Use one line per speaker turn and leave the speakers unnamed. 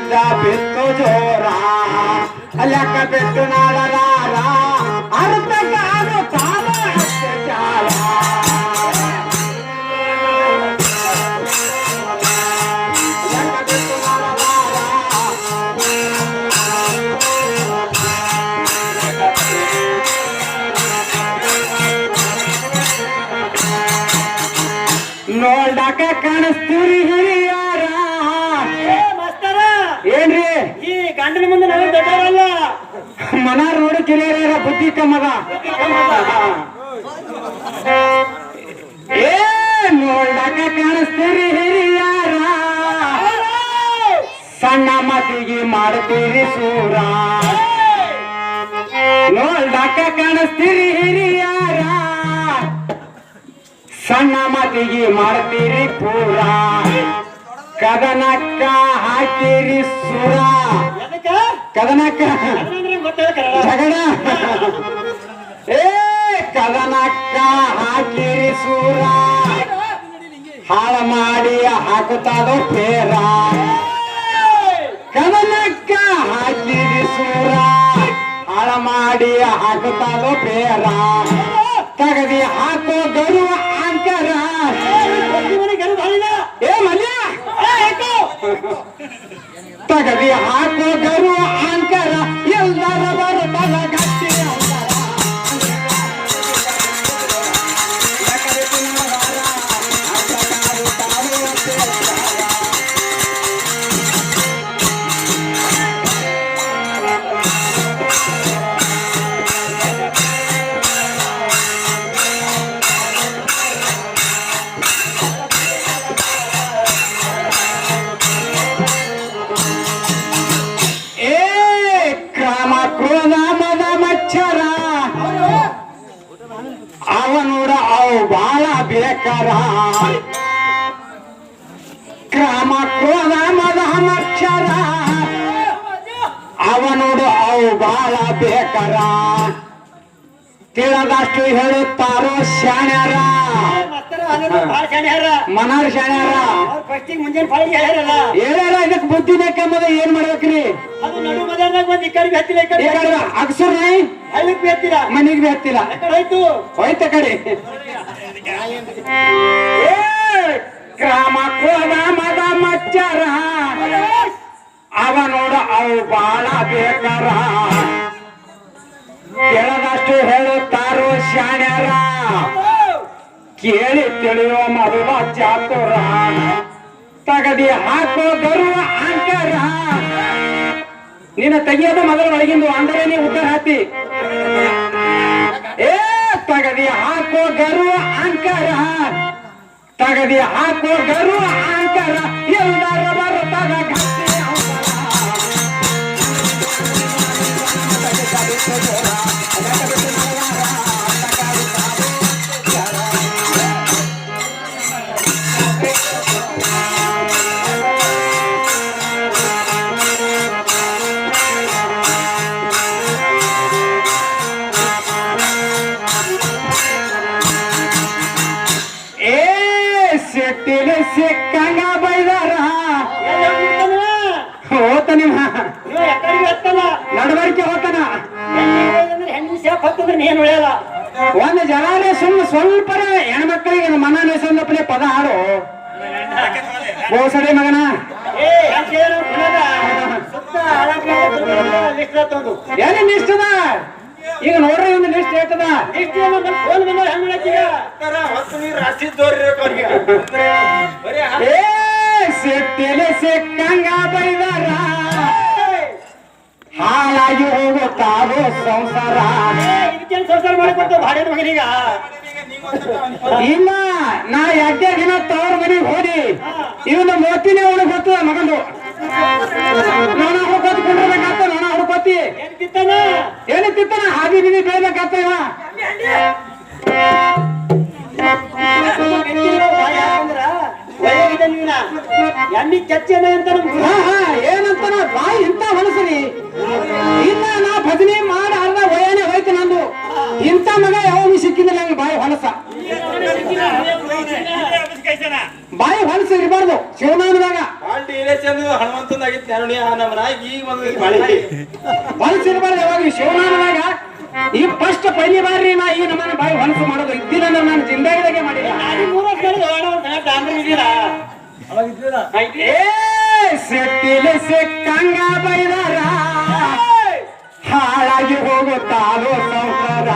ಬಿದ್ದ ಬಿತ್ತು ಜೋರ ಅಲ್ಯಾಕ ಬಿಟ್ಟು ನಾಡಲಾರ ಅರ್ಥ ಕಾದು ತಾನ ಅತ್ಯಾಚಾರ ಅಲ್ಯಾಕ ಬಿಟ್ಟು ನಾಡಲಾರ ನೋಡಾಕ ಕಾಣಿಸ್ತೀರಿ ಹಿರಿಯಾರ
ಏ ಮಾಸ್ತರ
ಏನ್ರಿ?
ಈ ಗಂಡನ ಮುಂದೆ ನಾವು ದೊಡ್ಡವರಲ್ಲ.
ಮನ ನೋಡಿ ಕಿರಿಯರ ಬುದ್ಧಿ ಕಮ್ಮದ ಏ ನೋಡಾಕ ಕಾಣಿಸ್ತೀರಿ ಹಿರಿಯಾರ. ಸಣ್ಣ ಮತಿಗೆ ಮಾಡ್ತೀರಿ ಸೂರ. ನೋಡಕ ಕಾಣಿಸ್ತೀರಿ ಹಿರಿಯಾರ. ಸಣ್ಣ ಮತಿಗೆ ಮಾಡ್ತೀರಿ ಪೂರ. ಕದನಕ್ಕ ಹಾಕಿರಿ ಸುರ. ಕದನಕ್ಕ. ಜಗಡ. ಏ ಕದನಕ್ಕ ಹಾಕಿರಿ ಸುರ. ಹಾಳ ಮಾಡಿ ಹಾಕುತ್ತಾದೋ ಪೇರ. ಕದನಕ್ಕ ಹಾಕಿರಿ ಸುರ. ಹಾಳ ಮಾಡಿ ಹಾಕುತ್ತಾದೋ ಪೇರ. ತಗದಿ ಹಾಕೋ ಗರು ಅಂಕರ. ಏ ಅವನೋಡ ಅವು ಬಾಳ ಬೇಕಾರ. ಕ್ರಮ ಕ್ರೋಧ ಮದ ಮಚ್ಚರ ಅವನೋಡು ಅವು ಬಾಳ ಬೇಕಾರ. ತಿಳಿದಷ್ಟು ಹೇಳುತ್ತಾರೋ ಶಾಣ್ಯರ ಮನಾರ್ ಶಾಣ್ಯರ
ಮುಂಜಾನೆ ಪಾಳಿಗೆ ಹೇಳ್ಯಾರಲ್ಲ.
ಹೇಳ್ಯಾರ ಇದಕ್ ಬುದ್ಧಿ ಬೇಕಂಬದ ಏನ್ ಮಾಡ್ಬೇಕ್ರಿ?
ಅದು ನಡು ಮಧ್ಯಾಹ್ನದಾಗ ಬಂದು ಈ ಕಡೆಗೆ ಹತ್ತಿಲ್ಲ ಈ ಕಡೆ
ಅಕ್ಷರ ನೈ
ಹಳ್ಳಕ್ಕೆ ಹತ್ತಿಲ್ಲ
ಮನಿಗ್ ಹತ್ತಿಲ್ಲ
ಹೋಯ್ತು.
ಹೋಯ್ತ ಕಡೆ. ಏ, ಕ್ರಮ ಕ್ರೋಧ ಮದ ಮಚ್ಚರ. ಅವ ನೋಡ ಅವು ಬಾಳ ಬೇಕರ. ಕೇಳಿ ತಿಳಿಯೋ ಮರುವ ಚಾತುರ ತಗದಿ ಹಾಕೋ ಬರುವ ಅಂಕರ. ನಿನ್ನ ತೆಗಿಯೋದು ಮಗಳ ಒಳಗಿಂದು ಅಂದರೆ ನೀ ಉದ್ದ ಹಾತಿ ಏ, ತಗದಿ ಹಾಕೋ ಗರುವ ಅಂಕರ. ತಗದಿ ಹಾಕೋ ಗರುವ ಅಂಕರ. ಎಲ್ಲರ ಬರುತ್ತಾಗ ಗಟ್ಟಿ ಸೆಟ್ಟಿಲಿ ಸಿಕ್ಕಂಗ ಬೈದಾರ? ಹೋತ ನಿಮ್ಮ ನಡವಳಿಕೆ ಹೋತನ. ಒಂದ್ ಜನಾನೇ ಸುಮ್ಮ ಸ್ವಲ್ಪ ಹೆಣ್ಮಕ್ಳಿಗೆ ಮನ ಸಂದಪ್ಪಲೆ ಪದ ಹಾಡು. ಗೋಸಡಿ ಮಗನ. ಏನೇ ನಿಷ್ಠದ? ಈಗ ನೋಡ್ರಿ ಒಂದು ಲಿಸ್ಟ್ ಹೇಳ್ತದ.
ಫೋನ್ ಬಂದ ಹೆಂಗ್
ಮಾಡ್ತೀಯ ಸೆಟ್ಟಿಲಿ ಸಿಕ್ಕಂಗ ಬೈದಾರ. ಹಾಳಾಗಿ ಹೋಗುತ್ತಾರೋ ಸಂಸಾರ.
ಇದಕ್ಕೇನು ಸಂಸಾರ ಮಾಡಿಕೊಡ್ತು ಭಾಡ್ಯದ ಮಗನೀಗ?
ಇಲ್ಲ ನಾ ಎಡ್ಡೆ ದಿನ ತವ್ರ ಮನೆಗೆ ಹೋದಿ. ಇವನು ಮೋತಿನೇ ಅವನಿಗೆ ಗೊತ್ತದ ಮಗಂದು. ಹಾದಿ ಬಿದಿ ಬೆಳ್ಬೇಕಾಗ್ತ ಇವ
ಎಣ್ಣಿ ಚಚ್ಚನ ಅಂತ ನಮ್ಗೆ
ಹಾ ಬಾಯಿ ಇಂತ ಹೊಲಸರಿ ಇಲ್ಲ ನಾ ಭಜನೆ ಮಾಡ ಅರ್ಧ ವಯನೇ ಹೋಯ್ತು ನಂದು. ಇಂಥ ಮಗ ಯಾವ ಸಿಕ್ಕಿದ್ರೆ ನಂಗೆ ಬಾಯಿ ಹೊಲಸ. ಬಾಯಿ ಹೊಲಸ ಇರಬಾರ್ದು ಶಿವನಾಮದಾಗ
ಹನುಮಂತನಾಗಿತ್ತು ಒಂದು ಮಳೆ
ಯಾವಾಗ? ಶಿವನಾಮದಾಗ ಈ ಫಸ್ಟ್ ಪೈಲಿ ಬಾರಿ ನಾ ಈ ನಮ್ಮನ್ನ ಬಾಯಿ ಹೊಲಸು ಮಾಡೋದು ಇದ್ದಿಲ್ಲ ಅಂದ್ರೆ ನಾನು ಜಿಂದಾಗಿದಾಗೆ ಮಾಡಿಲ್ಲ. ಸೆಟ್ಟಿಲ ಸಿಕ್ಕಂಗ ಬೈದಾರ. ಹಾಳಾಗಿ ಹೋಗುತ್ತಾರೋ ಸಂಸಾರ